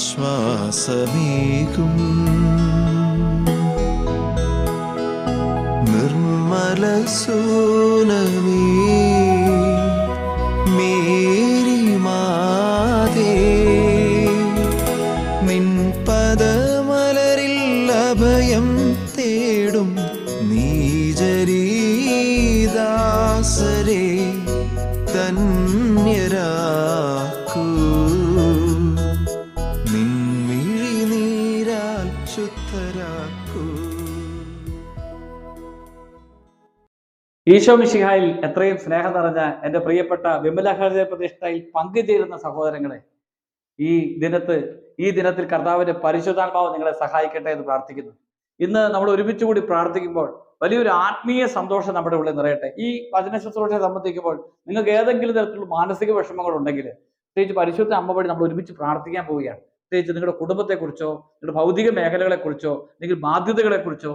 ആശ്വാസമേകും. നിർമ്മല സൂനമേ ഈശോ മിശിഹായിൽ എത്രയും സ്നേഹം നിറഞ്ഞ എന്റെ പ്രിയപ്പെട്ട വിമല ഹൃദയ പ്രതിഷ്ഠയിൽ പങ്കുചേരുന്ന സഹോദരങ്ങളെ ഈ ദിനത്ത് ഈ ദിനത്തിൽ കർത്താവിന്റെ പരിശുദ്ധാത്മാവ് നിങ്ങളെ സഹായിക്കട്ടെ എന്ന് പ്രാർത്ഥിക്കുന്നു. ഇന്ന് നമ്മൾ ഒരുമിച്ച് കൂടി പ്രാർത്ഥിക്കുമ്പോൾ വലിയൊരു ആത്മീയ സന്തോഷം നമ്മുടെ ഉള്ളിൽ നിറയട്ടെ. ഈ വചന ശുശ്രൂഷയെ സംബന്ധിക്കുമ്പോൾ നിങ്ങൾക്ക് ഏതെങ്കിലും തരത്തിലുള്ള മാനസിക വിഷമങ്ങൾ ഉണ്ടെങ്കിൽ പ്രത്യേകിച്ച് പരിശുദ്ധ അമ്മ വഴി നമ്മൾ ഒരുമിച്ച് പ്രാർത്ഥിക്കാൻ പോവുകയാണ്. പ്രത്യേകിച്ച് നിങ്ങളുടെ കുടുംബത്തെക്കുറിച്ചോ നിങ്ങളുടെ ഭൗതിക മേഖലകളെക്കുറിച്ചോ അല്ലെങ്കിൽ ബാധ്യതകളെക്കുറിച്ചോ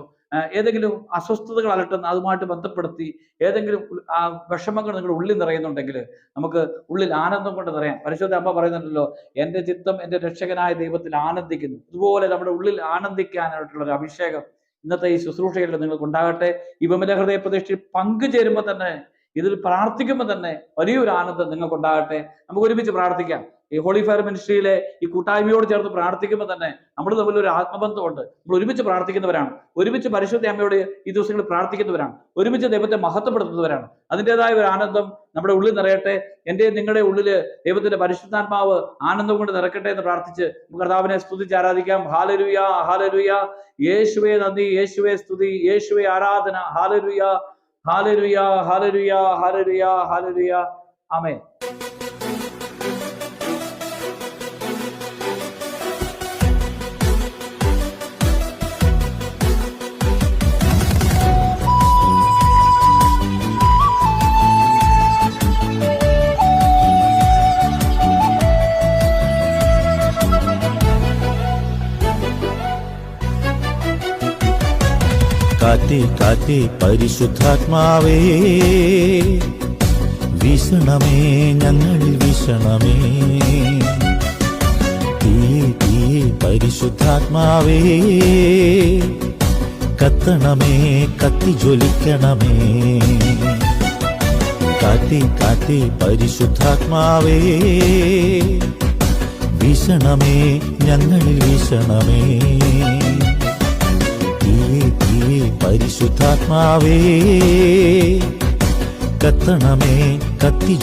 ഏതെങ്കിലും അസ്വസ്ഥതകൾ അലട്ടുന്ന അതുമായിട്ട് ബന്ധപ്പെടുത്തി ഏതെങ്കിലും ആ വിഷമങ്ങൾ നിങ്ങളുടെ ഉള്ളിൽ നിറയുന്നുണ്ടെങ്കിൽ നമുക്ക് ഉള്ളിൽ ആനന്ദം കൊണ്ട് നിറയാം. പരിശോധന അമ്മ പറയുന്നുണ്ടല്ലോ എന്റെ ചിത്തം എന്റെ രക്ഷകനായ ദൈവത്തിൽ ആനന്ദിക്കുന്നു. ഇതുപോലെ നമ്മുടെ ഉള്ളിൽ ആനന്ദിക്കാനായിട്ടുള്ള ഒരു അഭിഷേകം ഇന്നത്തെ ഈ ശുശ്രൂഷയിൽ നിങ്ങൾക്ക് ഉണ്ടാകട്ടെ ഈ വിമല ഹൃദയ പ്രതിഷ്ഠയിൽ പങ്കുചേരുമ്പോൾ തന്നെ ഇതിൽ പ്രാർത്ഥിക്കുമ്പോൾ തന്നെ വലിയൊരു ആനന്ദം നിങ്ങൾക്ക് ഉണ്ടാകട്ടെ നമുക്ക് ഒരുമിച്ച് പ്രാർത്ഥിക്കാം. ഈ ഹോളി ഫയർ മിനിസ്ട്രിയിലെ ഈ കൂട്ടായ്മയോട് ചേർന്ന് പ്രാർത്ഥിക്കുമ്പോൾ തന്നെ നമ്മൾ തമ്മിൽ ഒരു ആത്മബന്ധമുണ്ട്. നമ്മൾ ഒരുമിച്ച് പ്രാർത്ഥിക്കുന്നവരാണ്. ഒരുമിച്ച് പരിശുദ്ധ അമ്മയോട് ഈ ദിവസങ്ങളിൽ പ്രാർത്ഥിക്കുന്നവരാണ്. ഒരുമിച്ച് ദൈവത്തെ മഹത്വപ്പെടുത്തുന്നവരാണ്. അതിന്റെതായ ഒരു ആനന്ദം നമ്മുടെ ഉള്ളിൽ നിറയട്ടെ. എന്റെ നിങ്ങളുടെ ഉള്ളിൽ ദൈവത്തിന്റെ പരിശുദ്ധാത്മാവ് ആനന്ദം കൊണ്ട് നിറക്കട്ടെ എന്ന് പ്രാർത്ഥിച്ച് നമുക്ക് കർത്താവിനെ സ്തുതിച്ച് ആരാധിക്കാം. ഹാലരുയ ഹാലരുയ യേശുവേ നന്ദി യേശുവേ സ്തുതി യേശുവേ ആരാധന. ഹാലരുയ ഹാലരുയ ഹാലരുയ ഹാലരുയ ഹാലരുയ ആമേ കാറ്റേ കാറ്റേ പരിശുദ്ധാത്മാവേ. വീശണമേ ഞങ്ങളിൽ വീശണമേ. തീ തീ പരിശുദ്ധാത്മാവേ കത്തണമേ കത്തി ജ്വലിക്കണമേ. കാറ്റേ കാറ്റേ പരിശുദ്ധാത്മാവേ വീശണമേ ഞങ്ങളിൽ വീശണമേ. പരിശുദ്ധാത്മാവേ കത്തണമേ കത്തി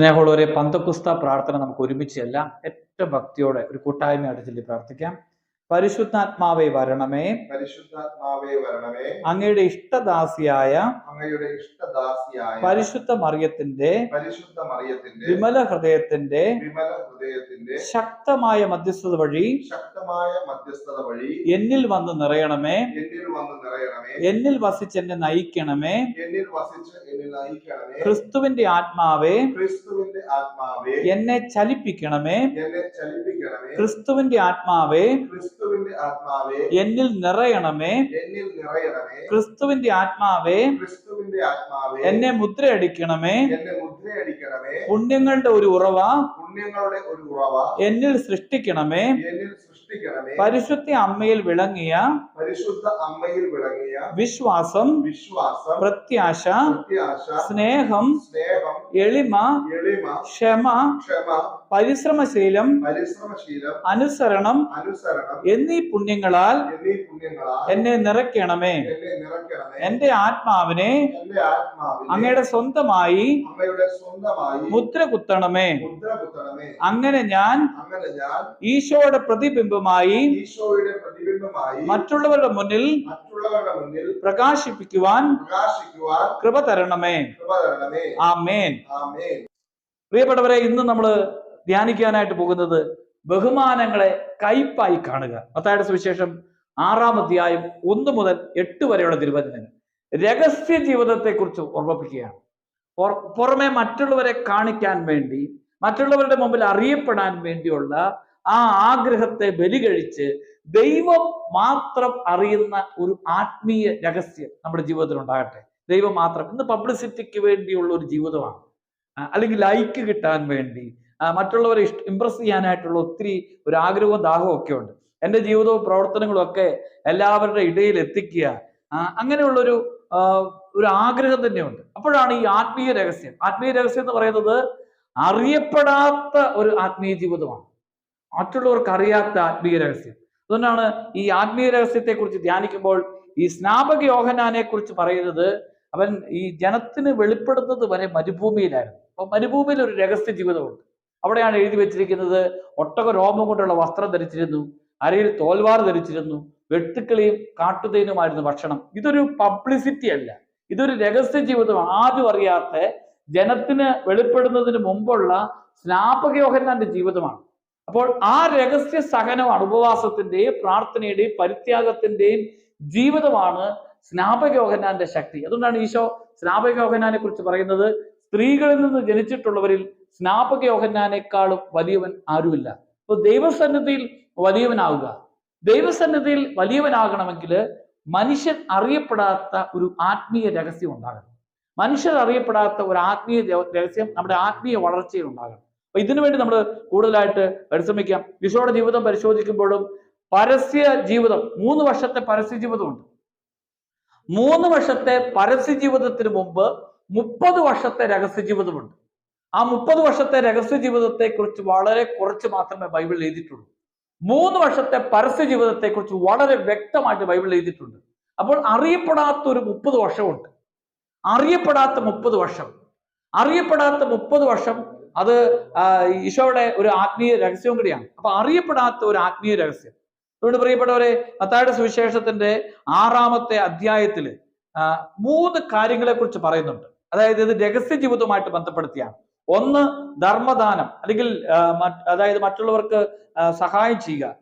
സ്നേഹമുള്ളവരെ പന്തക്കുസ്ത പ്രാർത്ഥന നമുക്ക് ഒരുമിച്ച് എല്ലാം ഏറ്റവും ഭക്തിയോടെ ഒരു കൂട്ടായ്മയായിട്ട് ചൊല്ലി പ്രാർത്ഥിക്കാം. പരിശുദ്ധാത്മാവെ വരണമേ. പരിശുദ്ധാത്മാവേ വരണമേ. അങ്ങയുടെ ഇഷ്ടദാസിയായ അങ്ങയുടെ ഇഷ്ടദാസിയായ പരിശുദ്ധ മറിയത്തിന്റെ പരിശുദ്ധ മറിയത്തിന്റെ വിമല ഹൃദയത്തിന്റെ വിമല ഹൃദയത്തിന്റെ ശക്തമായ മധ്യസ്ഥത വഴി ശക്തമായ മധ്യസ്ഥത വഴി എന്നിൽ വന്ന് നിറയണമേ. എന്നിൽ വന്ന് നിറയണമേ. എന്നിൽ വസിച്ച് എന്നെ നയിക്കണമേ. എന്നിൽ വസിച്ച് എന്നെ നയിക്കണമേ. ക്രിസ്തുവിന്റെ ആത്മാവേ ക്രിസ്തുവിന്റെ ആത്മാവേ എന്നെ ചലിപ്പിക്കണമേ. എന്നെ ചലിപ്പിക്കണമേ. ക്രിസ്തുവിന്റെ ആത്മാവേ ക്രിസ്തുവിന്റെ ക്രിസ്തുവിന്റെ ആത്മാവേ എന്നിൽ നിറയണമേ. എന്നിൽ നിറയണമേ. ക്രിസ്തുവിന്റെ ആത്മാവേ ക്രിസ്തുവിന്റെ ആത്മാവേ എന്നെ മുദ്രയടിക്കണമേ. എന്നെ മുദ്രയടിക്കണമേ. പുണ്യങ്ങളുടെ ഒരു ഉറവ പുണ്യങ്ങളുടെ ഒരു ഉറവ എന്നിൽ സൃഷ്ടിക്കണമേ. എന്നിൽ സൃഷ്ടിക്കണമേ. പരിശുദ്ധ അമ്മയിൽ വിളങ്ങിയ പരിശുദ്ധ അമ്മയിൽ വിളങ്ങിയ വിശ്വാസം വിശ്വാസം പ്രത്യാശ പ്രത്യാശ സ്നേഹം സ്നേഹം എളിമ എളിമ ക്ഷമ ക്ഷമ പരിശ്രമശീലം പരിശ്രമശീലം അനുസരണം അനുസരണം എന്നീ പുണ്യങ്ങളാൽ എന്നീ പുണ്യങ്ങളാൽ എന്നെ നിറയ്ക്കണമേ. എന്റെ ആത്മാവിനെ അങ്ങയുടെ സ്വന്തമായി മുദ്ര കുത്തണമേ അങ്ങനെ ഞാൻ ഈശോയുടെ പ്രതിബിംബമായി മറ്റുള്ളവരുടെ മുന്നിൽ പ്രകാശിപ്പിക്കുവാൻ കൃപ തരണമേ. ആമേൻ. പ്രിയപ്പെട്ടവരെ ഇന്ന് നമ്മൾ ധ്യാനിക്കാനായിട്ട് പോകുന്നത് ബഹുമാനങ്ങളെ കയ്പായി കാണുക. മത്തായുടെ സുവിശേഷം ആറാം അധ്യായം ഒന്ന് മുതൽ എട്ട് വരെയുള്ള തിരുവചനങ്ങൾ. രഹസ്യ ജീവിതത്തെ കുറിച്ച് ഓർമ്മിപ്പിക്കുകയാണ്. പുറ- പുറമെ മറ്റുള്ളവരെ കാണിക്കാൻ വേണ്ടി മറ്റുള്ളവരുടെ മുമ്പിൽ അറിയപ്പെടാൻ വേണ്ടിയുള്ള ആ ആഗ്രഹത്തെ ബലികഴിച്ച് ദൈവം മാത്രം അറിയുന്ന ഒരു ആത്മീയ രഹസ്യം നമ്മുടെ ജീവിതത്തിൽ ഉണ്ടാകട്ടെ. ദൈവം മാത്രം. ഇന്ന് പബ്ലിസിറ്റിക്ക് വേണ്ടിയുള്ള ഒരു ജീവിതമാണ്. അല്ലെങ്കിൽ ലൈക്ക് കിട്ടാൻ വേണ്ടി മറ്റുള്ളവരെ ഇഷ്ട ഇമ്പ്രസ് ചെയ്യാനായിട്ടുള്ള ഒത്തിരി ഒരു ആഗ്രഹവും ദാഹവും ഒക്കെ ഉണ്ട്. എന്റെ ജീവിതവും പ്രവർത്തനങ്ങളും ഒക്കെ എല്ലാവരുടെ ഇടയിൽ എത്തിക്കുക അങ്ങനെയുള്ളൊരു ഒരു ആഗ്രഹം തന്നെയുണ്ട്. അപ്പോഴാണ് ഈ ആത്മീയ രഹസ്യം. ആത്മീയ രഹസ്യം എന്ന് പറയുന്നത് അറിയപ്പെടാത്ത ഒരു ആത്മീയ ജീവിതമാണ്. മറ്റുള്ളവർക്ക് അറിയാത്ത ആത്മീയ രഹസ്യം. അതുകൊണ്ടാണ് ഈ ആത്മീയ രഹസ്യത്തെ കുറിച്ച് ധ്യാനിക്കുമ്പോൾ ഈ സ്നാപക യോഹനാനെ കുറിച്ച് പറയുന്നത് അവൻ ഈ ജനത്തിന് വെളിപ്പെടുന്നത് വരെ മരുഭൂമിയിലായിരുന്നു. അപ്പൊ മരുഭൂമിയിൽ ഒരു രഹസ്യ ജീവിതമുണ്ട്. അവിടെയാണ് എഴുതി വെച്ചിരിക്കുന്നത്. ഒട്ടക രോമം കൊണ്ടുള്ള വസ്ത്രം ധരിച്ചിരുന്നു. അരയിൽ തോൽവാർ ധരിച്ചിരുന്നു. വെട്ടുക്കിളിയും കാട്ടുതേനുമായിരുന്നു ഭക്ഷണം. ഇതൊരു പബ്ലിസിറ്റി അല്ല. ഇതൊരു രഹസ്യ ജീവിതമാണ്. ആരും അറിയാത്ത ജനത്തിന് വെളിപ്പെടുന്നതിന് മുമ്പുള്ള സ്നാപകയോഹന്നാന്റെ ജീവിതമാണ്. അപ്പോൾ ആ രഹസ്യ സഹനമാണ് ഉപവാസത്തിന്റെയും പ്രാർത്ഥനയുടെയും പരിത്യാഗത്തിന്റെയും ജീവിതമാണ് സ്നാപകയോഹന്നാന്റെ ശക്തി. അതുകൊണ്ടാണ് ഈശോ സ്നാപകയോഹന്നാനെ കുറിച്ച് പറയുന്നത് സ്ത്രീകളിൽ നിന്ന് ജനിച്ചിട്ടുള്ളവരിൽ സ്നാപകയോഹന്നാനേക്കാളും വലിയവൻ ആരുമില്ല. അപ്പോൾ ദൈവസന്നിധിയിൽ വലിയവനാവുക. ദൈവസന്നിധിയിൽ വലിയവനാകണമെങ്കിൽ മനുഷ്യൻ അറിയപ്പെടാത്ത ഒരു ആത്മീയ രഹസ്യം ഉണ്ടാകണം. മനുഷ്യർ അറിയപ്പെടാത്ത ഒരു ആത്മീയ രഹസ്യം നമ്മുടെ ആത്മീയ വളർച്ചയിൽ ഉണ്ടാകണം. അപ്പൊ ഇതിനു വേണ്ടി നമ്മൾ കൂടുതലായിട്ട് പരിശ്രമിക്കാം. വിശോയുടെ ജീവിതം പരിശോധിക്കുമ്പോഴും പരസ്യ ജീവിതം മൂന്ന് വർഷത്തെ പരസ്യ ജീവിതമുണ്ട് മൂന്ന് വർഷത്തെ പരസ്യ ജീവിതത്തിന് മുമ്പ് മുപ്പത് വർഷത്തെ രഹസ്യ ജീവിതമുണ്ട്. ആ മുപ്പത് വർഷത്തെ രഹസ്യ ജീവിതത്തെ കുറിച്ച് വളരെ കുറച്ച് മാത്രമേ ബൈബിൾ എഴുതിയിട്ടുള്ളൂ. മൂന്ന് വർഷത്തെ പരസ്യ ജീവിതത്തെ കുറിച്ച് വളരെ വ്യക്തമായിട്ട് ബൈബിൾ എഴുതിയിട്ടുണ്ട്. അപ്പോൾ അറിയപ്പെടാത്ത ഒരു മുപ്പത് വർഷമുണ്ട്. അറിയപ്പെടാത്ത മുപ്പത് വർഷം. അറിയപ്പെടാത്ത മുപ്പത് വർഷം അത് ഈശോയുടെ ഒരു ആത്മീയ രഹസ്യവും കൂടിയാണ്. അപ്പൊ അറിയപ്പെടാത്ത ഒരു ആത്മീയ രഹസ്യം. അതുകൊണ്ട് പ്രിയപ്പെട്ടവരെ മത്തായുടെ സുവിശേഷത്തിന്റെ ആറാമത്തെ അധ്യായത്തിൽ മൂന്ന് കാര്യങ്ങളെ കുറിച്ച് പറയുന്നുണ്ട്. അതായത് ഇത് രഹസ്യ ജീവിതവുമായിട്ട് ബന്ധപ്പെടുത്തിയാണ്. ഒന്ന് ധർമ്മദാനം അല്ലെങ്കിൽ അതായത് മറ്റുള്ളവർക്ക് സഹായം ചെയ്യുക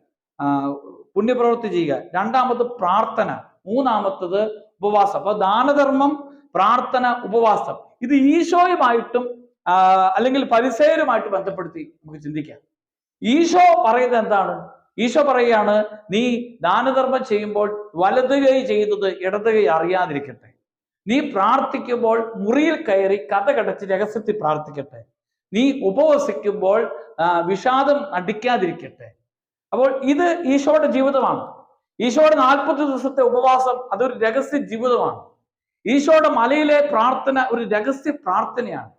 പുണ്യപ്രവൃത്തി ചെയ്യുക. രണ്ടാമത് പ്രാർത്ഥന മൂന്നാമത്തത് ഉപവാസം. അപ്പൊ ദാനധർമ്മം പ്രാർത്ഥന ഉപവാസം. ഇത് ഈശോയുമായിട്ടും അല്ലെങ്കിൽ പരിസയരുമായിട്ട് ബന്ധപ്പെടുത്തി നമുക്ക് ചിന്തിക്കാം. ഈശോ പറയുന്നത് എന്താണ്? ഈശോ പറയുകയാണ് നീ ദാനധർമ്മം ചെയ്യുമ്പോൾ വലത് കൈ ചെയ്യുന്നത് ഇടത് കൈ അറിയാതിരിക്കട്ടെ. നീ പ്രാർത്ഥിക്കുമ്പോൾ മുറിയിൽ കയറി കഥ കടച്ച് രഹസ്യത്തിൽ പ്രാർത്ഥിക്കട്ടെ. നീ ഉപവസിക്കുമ്പോൾ വിഷാദം അടിക്കാതിരിക്കട്ടെ. അപ്പോൾ ഇത് ഈശോയുടെ ജീവിതമാണ്. ഈശോയുടെ നാൽപ്പത് ദിവസത്തെ ഉപവാസം അതൊരു രഹസ്യ ജീവിതമാണ്. ഈശോയുടെ മലയിലെ പ്രാർത്ഥന ഒരു രഹസ്യ പ്രാർത്ഥനയാണ്.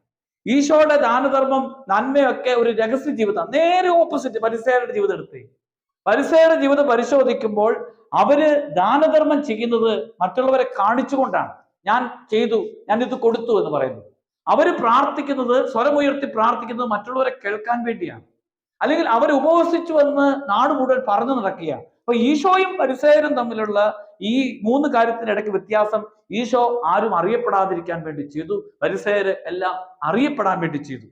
ഈശോയുടെ ദാനധർമ്മം നന്മയൊക്കെ ഒരു രഹസ്യ ജീവിതം. നേരെ ഓപ്പോസിറ്റ് പരിസേരുടെ ജീവിതം എടുത്തേ. പരിസേരുടെ ജീവിതം പരിശോധിക്കുമ്പോൾ അവർ ദാനധർമ്മം ചെയ്യുന്നത് മറ്റുള്ളവരെ കാണിച്ചുകൊണ്ടാണ്. ഞാൻ ചെയ്തു ഞാൻ ഇത് കൊടുത്തു എന്ന് പറയുന്നു. അവർ പ്രാർത്ഥിക്കുന്നത് സ്വരമുയർത്തി പ്രാർത്ഥിക്കുന്നത് മറ്റുള്ളവരെ കേൾക്കാൻ വേണ്ടിയാണ്. അല്ലെങ്കിൽ അവർ ഉപവസിച്ചു വന്ന് നാട് മുഴുവൻ പറഞ്ഞു നടക്കുക അപ്പൊ ഈശോയും പരിസേരും തമ്മിലുള്ള ഈ മൂന്ന് കാര്യത്തിനിടയ്ക്ക് വ്യത്യാസം ഈശോ ആരും അറിയപ്പെടാതിരിക്കാൻ വേണ്ടി ചെയ്തു പരിസേര് എല്ലാം അറിയപ്പെടാൻ വേണ്ടി ചെയ്തു.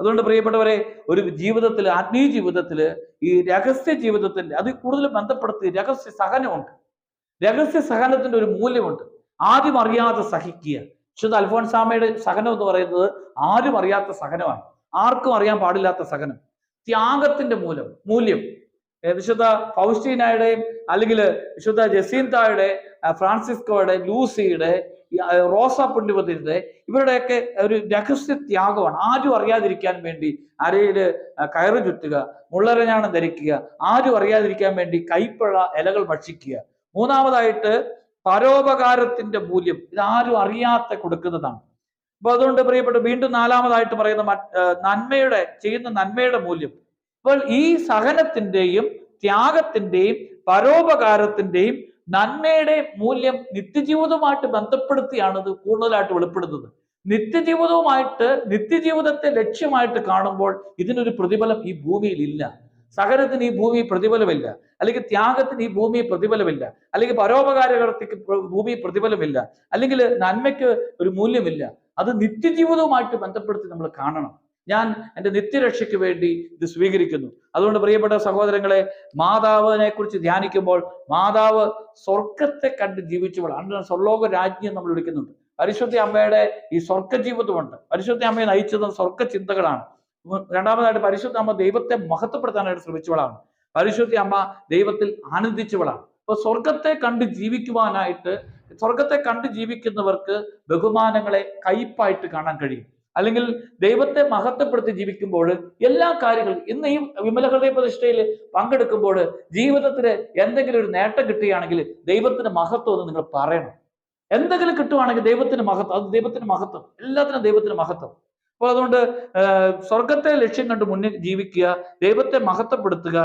അതുകൊണ്ട് പ്രിയപ്പെട്ടവരെ ഒരു ജീവിതത്തിൽ ആത്മീയ ജീവിതത്തിൽ ഈ രഹസ്യ ജീവിതത്തിന്റെ അത് കൂടുതൽ ബന്ധപ്പെടുത്തി രഹസ്യ സഹനമുണ്ട്. രഹസ്യ സഹനത്തിന്റെ ഒരു മൂല്യമുണ്ട്. ആരും അറിയാതെ സഹിക്കുക. ശുദ്ധ അൽഫോൻസാമയുടെ സഹനം എന്ന് പറയുന്നത് ആരും അറിയാത്ത സഹനമാണ്. ആർക്കും അറിയാൻ പാടില്ലാത്ത സഹനം. ത്യാഗത്തിന്റെ മൂലം മൂല്യം. വിശുദ്ധ ഫൗസ്റ്റീനായുടെയും അല്ലെങ്കിൽ വിശുദ്ധ ജസീന്തായുടെ ഫ്രാൻസിസ്കോയുടെ ലൂസിയുടെ റോസ പുണ്യവതിയുടെ ഇവരുടെയൊക്കെ ഒരു രഹസ്യ ത്യാഗമാണ്. ആരും അറിയാതിരിക്കാൻ വേണ്ടി അരയിൽ കയറ് ചുറ്റുക മുള്ളരഞ്ഞാണം ധരിക്കുക ആരും അറിയാതിരിക്കാൻ വേണ്ടി കൈപ്പഴ ഇലകൾ ഭക്ഷിക്കുക. മൂന്നാമതായിട്ട് പരോപകാരത്തിന്റെ മൂല്യം ഇതാരും അറിയാത്ത കൊടുക്കുന്നതാണ്. അപ്പൊ അതുകൊണ്ട് പ്രിയപ്പെട്ട വീണ്ടും നാലാമതായിട്ട് പറയുന്ന നന്മയുടെ ചെയ്യുന്ന നന്മയുടെ മൂല്യം. അപ്പോൾ ഈ സഹനത്തിന്റെയും ത്യാഗത്തിന്റെയും പരോപകാരത്തിന്റെയും നന്മയുടെ മൂല്യം നിത്യജീവിതവുമായിട്ട് ബന്ധപ്പെടുത്തിയാണ് ഇത് കൂടുതലായിട്ട് വെളിപ്പെടുന്നത്. നിത്യജീവിതവുമായിട്ട് നിത്യജീവിതത്തെ ലക്ഷ്യമായിട്ട് കാണുമ്പോൾ ഇതിനൊരു പ്രതിഫലം ഈ ഭൂമിയിൽ ഇല്ല. സഹനത്തിന് ഈ ഭൂമി പ്രതിഫലമില്ല. അല്ലെങ്കിൽ ത്യാഗത്തിന് ഈ ഭൂമി പ്രതിഫലമില്ല. അല്ലെങ്കിൽ പരോപകാരകർത്തിക്ക് ഭൂമി പ്രതിഫലമില്ല. അല്ലെങ്കിൽ നന്മയ്ക്ക് ഒരു മൂല്യമില്ല. അത് നിത്യജീവിതവുമായിട്ട് ബന്ധപ്പെടുത്തി നമ്മൾ കാണണം. ഞാൻ എന്റെ നിത്യരക്ഷയ്ക്ക് വേണ്ടി ഇത് സ്വീകരിക്കുന്നു. അതുകൊണ്ട് പ്രിയപ്പെട്ട സഹോദരങ്ങളെ മാതാവിനെ കുറിച്ച് ധ്യാനിക്കുമ്പോൾ മാതാവ് സ്വർഗത്തെ കണ്ട് ജീവിച്ചവൾ അന്ന് സ്വർലോക രാജ്യം നമ്മൾ വിളിക്കുന്നുണ്ട്. പരിശുദ്ധ അമ്മയുടെ ഈ സ്വർഗ ജീവിതമുണ്ട് പരിശുദ്ധ അമ്മയെ നയിച്ചത് സ്വർഗ ചിന്തകളാണ് രണ്ടാമതായിട്ട് പരിശുദ്ധ അമ്മ ദൈവത്തെ മഹത്വപ്പെടുത്താനായിട്ട് ശ്രമിച്ചവളാണ്. പരിശുദ്ധ അമ്മ ദൈവത്തിൽ ആനന്ദിച്ചവളാണ്. അപ്പൊ സ്വർഗത്തെ കണ്ട് ജീവിക്കുവാനായിട്ട് സ്വർഗത്തെ കണ്ട് ജീവിക്കുന്നവർക്ക് ബഹുമാനങ്ങളെ കയ്പായിട്ട് കാണാൻ കഴിയും. അല്ലെങ്കിൽ ദൈവത്തെ മഹത്വപ്പെടുത്തി ജീവിക്കുമ്പോൾ എല്ലാ കാര്യങ്ങളും ഇന്ന് ഈ വിമല ഹൃദയ പ്രതിഷ്ഠയിൽ പങ്കെടുക്കുമ്പോൾ ജീവിതത്തിൽ എന്തെങ്കിലും ഒരു നേട്ടം കിട്ടുകയാണെങ്കിൽ ദൈവത്തിന്റെ മഹത്വം എന്ന് നിങ്ങൾ പറയണം. എന്തെങ്കിലും കിട്ടുവാണെങ്കിൽ ദൈവത്തിന് മഹത്വം അത് ദൈവത്തിന് മഹത്വം. എല്ലാത്തിനും ദൈവത്തിന് മഹത്വം. അപ്പോൾ അതുകൊണ്ട് സ്വർഗത്തെ ലക്ഷ്യം കണ്ട് മുന്നിൽ ജീവിക്കുക ദൈവത്തെ മഹത്വപ്പെടുത്തുക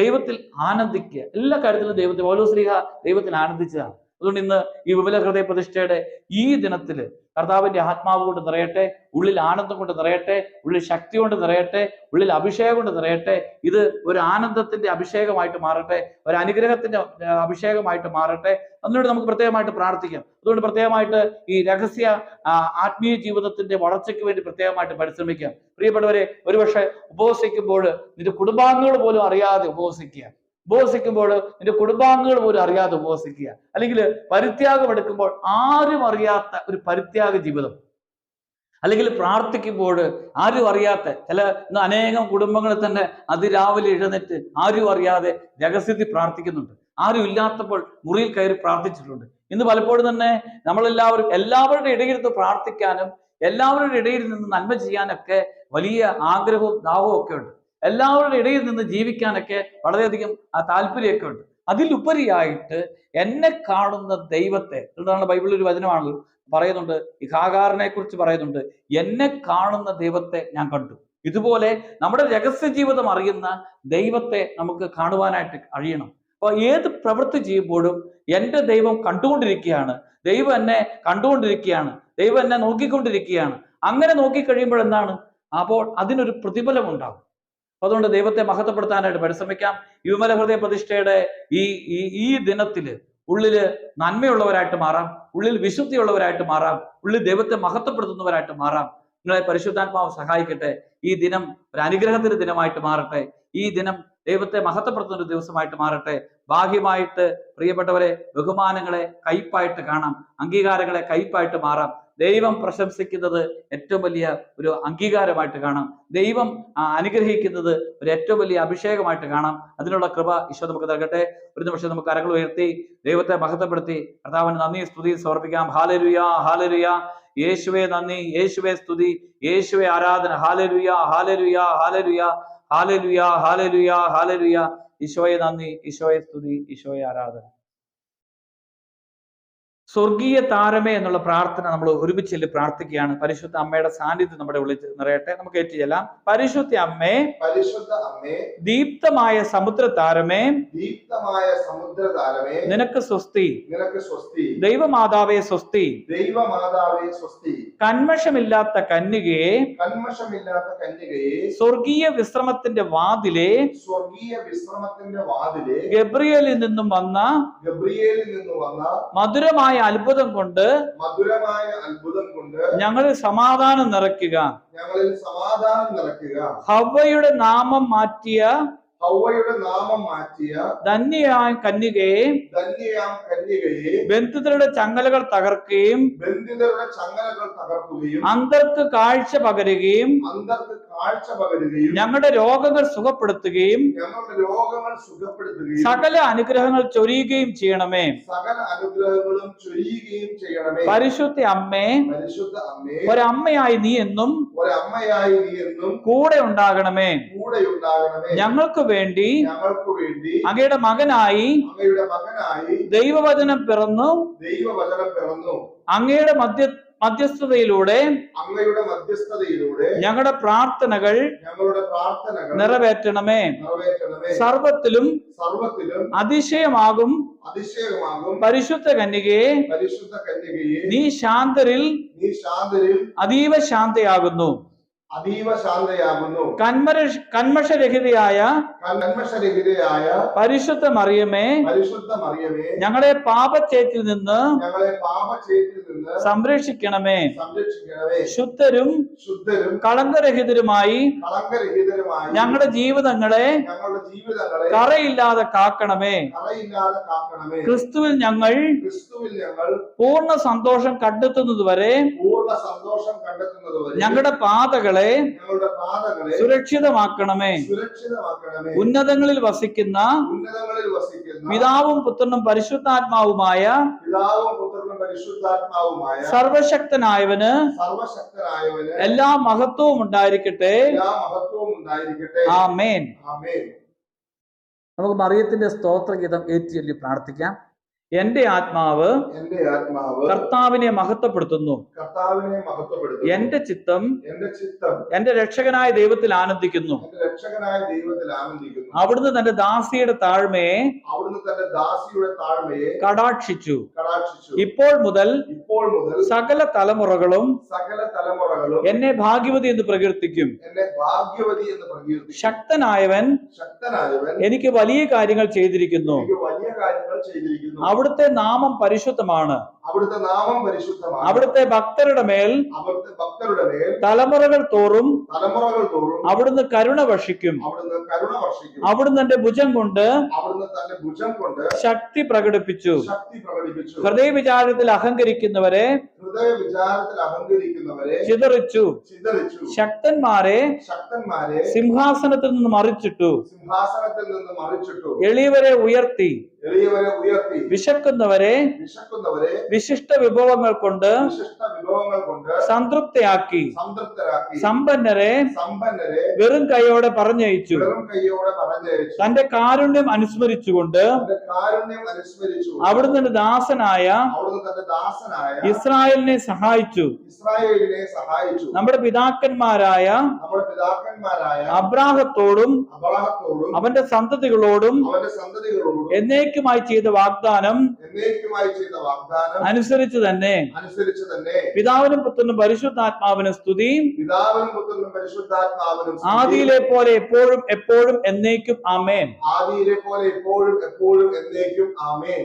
ദൈവത്തിൽ ആനന്ദിക്കുക. എല്ലാ കാര്യത്തിലും ദൈവത്തെ ഓരോ സ്ത്രീഹ ദൈവത്തിൽ ആനന്ദിച്ചതാണ്. അതുകൊണ്ട് ഇന്ന് ഈ വിപുല ഹൃദയ പ്രതിഷ്ഠയുടെ ഈ ദിനത്തിൽ കർത്താവിന്റെ ആത്മാവ് കൊണ്ട് നിറയട്ടെ ഉള്ളിൽ ആനന്ദം കൊണ്ട് നിറയട്ടെ ഉള്ളിൽ ശക്തി കൊണ്ട് നിറയട്ടെ ഉള്ളിൽ അഭിഷേകം കൊണ്ട് നിറയട്ടെ ഇത് ഒരു ആനന്ദത്തിന്റെ അഭിഷേകമായിട്ട് മാറട്ടെ ഒരു അനുഗ്രഹത്തിന്റെ അഭിഷേകമായിട്ട് മാറട്ടെ അതിനോട് നമുക്ക് പ്രത്യേകമായിട്ട് പ്രാർത്ഥിക്കാം. അതുകൊണ്ട് പ്രത്യേകമായിട്ട് ഈ രഹസ്യ ആത്മീയ ജീവിതത്തിന്റെ വളർച്ചയ്ക്ക് വേണ്ടി പ്രത്യേകമായിട്ട് പരിശ്രമിക്കാം. പ്രിയപ്പെട്ടവരെ ഒരുപക്ഷെ ഉപവസിക്കുമ്പോൾ നിന്റെ കുടുംബാംഗങ്ങൾ പോലും അറിയാതെ ഉപവസിക്കുക. ഉപവസിക്കുമ്പോൾ നിന്റെ കുടുംബാംഗങ്ങൾ പോലും അറിയാതെ ഉപവസിക്കുക അല്ലെങ്കിൽ പരിത്യാഗം എടുക്കുമ്പോൾ ആരും അറിയാത്ത ഒരു പരിത്യാഗ ജീവിതം. അല്ലെങ്കിൽ പ്രാർത്ഥിക്കുമ്പോൾ ആരും അറിയാത്ത ചില ഇന്ന് അനേകം കുടുംബങ്ങളിൽ തന്നെ അതിരാവിലെ എഴുന്നേറ്റ് ആരും അറിയാതെ രഹസ്യത്തിൽ പ്രാർത്ഥിക്കുന്നുണ്ട്. ആരും ഇല്ലാത്തപ്പോൾ മുറിയിൽ കയറി പ്രാർത്ഥിച്ചിട്ടുണ്ട്. ഇന്ന് പലപ്പോഴും തന്നെ നമ്മളെല്ലാവരും എല്ലാവരുടെ ഇടയിൽ നിന്ന് പ്രാർത്ഥിക്കാനും എല്ലാവരുടെ ഇടയിൽ നിന്ന് നന്മ ചെയ്യാനൊക്കെ വലിയ ആഗ്രഹവും ദാഹവും ഒക്കെ ഉണ്ട്. എല്ലാവരുടെ ഇടയിൽ നിന്ന് ജീവിക്കാനൊക്കെ വളരെയധികം താല്പര്യമൊക്കെ ഉണ്ട് അതിലുപരിയായിട്ട് എന്നെ കാണുന്ന ദൈവത്തെ എന്താണ് ബൈബിളിൽ ഒരു വചനമാണല്ലോ പറയുന്നുണ്ട് ഇഹാകാരനെ കുറിച്ച് പറയുന്നുണ്ട് എന്നെ കാണുന്ന ദൈവത്തെ ഞാൻ കണ്ടു. ഇതുപോലെ നമ്മുടെ രഹസ്യ ജീവിതം അറിയുന്ന ദൈവത്തെ നമുക്ക് കാണുവാനായിട്ട് കഴിയണം. അപ്പൊ ഏത് പ്രവൃത്തി ചെയ്യുമ്പോഴും എന്റെ ദൈവം കണ്ടുകൊണ്ടിരിക്കുകയാണ് ദൈവം എന്നെ കണ്ടുകൊണ്ടിരിക്കുകയാണ് ദൈവം എന്നെ നോക്കിക്കൊണ്ടിരിക്കുകയാണ്. അങ്ങനെ നോക്കിക്കഴിയുമ്പോൾ എന്താണ്? അപ്പോൾ അതിനൊരു പ്രതിഫലം ഉണ്ടാകും അതുകൊണ്ട് ദൈവത്തെ മഹത്വപ്പെടുത്താനായിട്ട് പരിശ്രമിക്കാം. യുവമല വിമല ഹൃദയ പ്രതിഷ്ഠയുടെ ഈ ഈ ദിനത്തിൽ ഉള്ളിൽ നന്മയുള്ളവരായിട്ട് മാറാം. ഉള്ളിൽ വിശുദ്ധിയുള്ളവരായിട്ട് മാറാം. ഉള്ളിൽ ദൈവത്തെ മഹത്വപ്പെടുത്തുന്നവരായിട്ട് മാറാം. നിങ്ങളെ പരിശുദ്ധാത്മാവ് സഹായിക്കട്ടെ. ഈ ദിനം ഒരു അനുഗ്രഹത്തിന്റെ ദിനമായിട്ട് മാറട്ടെ. ഈ ദിനം ദൈവത്തെ മഹത്വപ്പെടുത്തുന്ന ഒരു ദിവസമായിട്ട് മാറട്ടെ. ബാഹ്യമായിട്ട് പ്രിയപ്പെട്ടവരെ ബഹുമാനങ്ങളെ കയ്പായിട്ട് കാണാം. അംഗീകാരങ്ങളെ കയ്പായിട്ട് മാറാം. ദൈവം പ്രശംസിക്കുന്നത് ഏറ്റവും വലിയ ഒരു അംഗീകാരമായിട്ട് കാണാം. ദൈവം അനുഗ്രഹിക്കുന്നത് ഒരു ഏറ്റവും വലിയ അഭിഷേകമായിട്ട് കാണാം. അതിനുള്ള കൃപ ഈശോ നമുക്ക് നൽകട്ടെ. ഒരു നിമിഷം നമുക്ക് കരങ്ങൾ ഉയർത്തി ദൈവത്തെ മഹത്വപ്പെടുത്തി കർത്താവിന് നന്ദി സ്തുതി സമർപ്പിക്കാം. ഹാലരുയ ഹാലരുയ യേശുവെ നന്ദി യേശുവെ സ്തുതി യേശുവെ ആരാധന. ഹാലരുയ ഹാലരുയ ഹാലരുയ ഹാലരുയ ഹാലരുയ ഹാലരുയ ഈശോയെ നന്ദി ഈശോയെ സ്തുതി ഈശോയെ ആരാധന. സ്വർഗീയ താരമേ എന്നുള്ള പ്രാർത്ഥന നമ്മൾ ഒരുമിച്ച് ചെല്ലി പ്രാർത്ഥിക്കുകയാണ്. പരിശുദ്ധ അമ്മയുടെ സാന്നിധ്യം നമ്മുടെ ഉള്ളിൽ നിറയട്ടെ. നമുക്ക് ഏറ്റുചെല്ലാം പരിശുദ്ധ അമ്മേ പരിശുദ്ധ അമ്മേ ദീപ്തമായ സമുദ്ര താരമേ ദീപ്തമായ സമുദ്ര താരമേ നിനക്ക് സ്വസ്തി. നിനക്ക് സ്വസ്തി. ദൈവമാതാവേ സ്വസ്തി. ദൈവമാതാവേ സ്വസ്തി. കന്മഷമില്ലാത്ത കന്യകയെ കന്മഷമില്ലാത്ത കന്യകയെ സ്വർഗീയ വിശ്രമത്തിന്റെ വാതിലെ സ്വർഗീയ വിശ്രമത്തിന്റെ വാതിലെ ഗബ്രിയലിൽ നിന്നും വന്ന ഗബ്രിയേലിൽ നിന്നും വന്ന മധുരമായ അത്ഭുതം കൊണ്ട് മധുരമായ അത്ഭുതം കൊണ്ട് ഞങ്ങളിൽ സമാധാനം നിറയ്ക്കുക. ഞങ്ങളിൽ സമാധാനം നിറയ്ക്കുക. ഹവ്വയുടെ നാമം മാറ്റിയ ഹൗവയുടെ നാമം മാറ്റിയ ധന്യയാം കന്യകയെ ധന്യയാം കന്യകയെ ബന്ധുതരുടെ ചങ്ങലകൾ തകർക്കുകയും ബന്ധുതരുടെ ചങ്ങലകൾ തകർക്കുകയും അന്തർക്ക് കാഴ്ച പകരുകയും അന്തർക്ക് കാഴ്ച പകരുകയും ഞങ്ങളുടെ രോഗങ്ങൾ സുഖപ്പെടുത്തുകയും ഞങ്ങളുടെ രോഗങ്ങൾ സുഖപ്പെടുത്തുകയും സകല അനുഗ്രഹങ്ങൾ ചൊരിയുകയും ചെയ്യണമേ. സകല അനുഗ്രഹങ്ങളും ചൊരിയുകയും ചെയ്യണമേ. പരിശുദ്ധ അമ്മേ പരിശുദ്ധ അമ്മേ ഒരമ്മയായി നീ എന്നും ഒരമ്മയായി നീ എന്നും കൂടെ ഉണ്ടാകണമേ. കൂടെ ഉണ്ടാകണമേ. ഞങ്ങൾക്ക് വേണ്ടി ഞങ്ങൾക്ക് വേണ്ടി അങ്ങയുടെ മകനായി അങ്ങയുടെ മകനായി ദൈവവചനം പിറന്നു ദൈവവചനം പിറന്നു. അങ്ങയുടെ മധ്യ മധ്യസ്ഥതയിലൂടെ അങ്ങയുടെ മധ്യസ്ഥതയിലൂടെ ഞങ്ങളുടെ പ്രാർത്ഥനകൾ ഞങ്ങളുടെ പ്രാർത്ഥനകൾ നിറവേറ്റണമേ. നിറവേറ്റണമേ. സർവത്തിലും സർവത്തിലും അതിശയമാകും. അതിശയമാകും. പരിശുദ്ധ കന്യകയെ പരിശുദ്ധ കന്യകയെ നീ ശാന്തരിൽ നീ ശാന്തരിൽ അതീവ ശാന്തയാകുന്നു. അതീവ ശാന്തയാകുന്നു. കന്മരഷ് കന്മഷരഹിതയായ കന്മഷരഹിതയായ പരിശുദ്ധ മറിയമേ പരിശുദ്ധ മറിയമേ ഞങ്ങളെ പാപച്ചേറ്റിൽ നിന്ന് ഞങ്ങളെ പാപചേറ്റിൽ നിന്ന് സംരക്ഷിക്കണമേ. സംരക്ഷിക്കണമേ. ശുദ്ധരും ശുദ്ധരും കളങ്കരഹിതരുമായി കളങ്കരഹിതരുമായി ഞങ്ങളുടെ ജീവിതങ്ങളെ ഞങ്ങളുടെ ജീവിതങ്ങളെ കറയില്ലാതെ കാക്കണമേ. കറയില്ലാതെ കാക്കണമേ. ക്രിസ്തുവിൽ ഞങ്ങൾ ക്രിസ്തുവിൽ ഞങ്ങൾ പൂർണ സന്തോഷം കണ്ടെത്തുന്നതുവരെ പൂർണ സന്തോഷം കണ്ടെത്തുന്നതുവരെ വരെ ഞങ്ങളുടെ പാതകളെ സുരക്ഷിതമാക്കണമേ. സുരക്ഷിതമാക്കണമേ. ഉന്നതങ്ങളിൽ വസിക്കുന്ന പിതാവും പുത്രനും പരിശുദ്ധാത്മാവുമായ സർവശക്തനായവന് എല്ലാ മഹത്വവും ഉണ്ടായിരിക്കട്ടെ. ആമേൻ. നമുക്ക് മറിയത്തിന്റെ സ്തോത്രഗീതം ഏറ്റുചൊല്ലി പ്രാർത്ഥിക്കാം. എന്റെ ആത്മാവ് എന്റെ ആത്മാവ് കർത്താവിനെ മഹത്വപ്പെടുത്തുന്നു. കർത്താവിനെ മഹത്വപ്പെടുത്തുന്നു. എന്റെ ചിത്തം എന്റെ ചിത്തം എന്റെ രക്ഷകനായ ദൈവത്തിൽ ആനന്ദിക്കുന്നു. രക്ഷകനായ ദൈവത്തിൽ ആനന്ദിക്കുന്നു. അവിടുന്ന് തന്റെ ദാസിയുടെ താഴ്മയെ അവിടുന്ന് തന്റെ ദാസിയുടെ താഴ്മയെ കടാക്ഷിച്ചു. കടാക്ഷിച്ചു. ഇപ്പോൾ മുതൽ ഇപ്പോൾ മുതൽ സകല തലമുറകളും സകല തലമുറകളും എന്നെ ഭാഗ്യവതി എന്ന് പ്രകീർത്തിക്കും. എന്നെ ഭാഗ്യവതി എന്ന് പ്രകീർത്തിക്കും. ശക്തനായവൻ ശക്തനായവൻ എനിക്ക് വലിയ കാര്യങ്ങൾ ചെയ്തിരിക്കുന്നു. എനിക്ക് വലിയ കാര്യങ്ങൾ ചെയ്തിരിക്കുന്നു. അവിടുത്തെ നാമം പരിശുദ്ധമാണ്. അവിടുത്തെ നാമം പരിശുദ്ധമാണ്. അവിടുത്തെ ഭക്തരുടെ മേൽ അവിടുത്തെ ഭക്തരുടെ മേൽ തലമുറകൾ തോറും തലമുറകൾ തോറും അവിടുന്ന് കരുണ വർഷിക്കും. അവിടുന്ന് കരുണ വർഷിക്കും. അവിടുന്ന് തന്റെ ഭുജം കൊണ്ട് അവിടുന്ന് തന്റെ ഭുജം കൊണ്ട് ശക്തി പ്രകടിപ്പിച്ചു. ശക്തി പ്രകടിപ്പിച്ചു. ഹൃദയ വിചാരത്തിൽ അഹങ്കരിക്കുന്നവരെ ഹൃദയ വിചാരത്തിൽ അഹങ്കരിക്കുന്നവരെ ചിതറിച്ചു. ചിതറിച്ചു. ശക്തന്മാരെ ശക്തന്മാരെ സിംഹാസനത്തിൽ നിന്ന് മറിച്ചിട്ടു. സിംഹാസനത്തിൽ നിന്ന് മറിച്ചിട്ടു. എളിയവരെ ഉയർത്തി. എളിയവരെ ഉയർത്തി. വിശക്കുന്നവരെ വിശക്കുന്നവരെ വിശിഷ്ട വിഭവങ്ങൾ കൊണ്ട് വിശിഷ്ട വിഭവങ്ങൾ കൊണ്ട് സംതൃപ്തിയാക്കി. സംതൃപ്തരാക്കി. സമ്പന്നരെ വെറും കൈയോടെ പറഞ്ഞയച്ചു. തന്റെ കാരുണ്യം അനുസ്മരിച്ചുകൊണ്ട് അവിടുന്ന് ദാസനായ ഇസ്രായേലിനെ സഹായിച്ചു. ഇസ്രായേലിനെ സഹായിച്ചു. നമ്മുടെ പിതാക്കന്മാരായ അബ്രാഹത്തോടും അവന്റെ സന്തതികളോടും എന്നേക്കുമായി ചെയ്ത വാഗ്ദാനം അനുസരിച്ച് തന്നെ അനുസരിച്ച് തന്നെ പിതാവിനും പുത്രനും പരിശുദ്ധാത്മാവിനും സ്തുതി പിതാവിനും പുത്രനും പരിശുദ്ധാത്മാവിനും. ആദിയിലെ പോലെ എപ്പോഴും എപ്പോഴും എന്നേക്കും ആമേൻ ആദിയിലെ പോലെ എപ്പോഴും എപ്പോഴും എന്നേക്കും ആമേൻ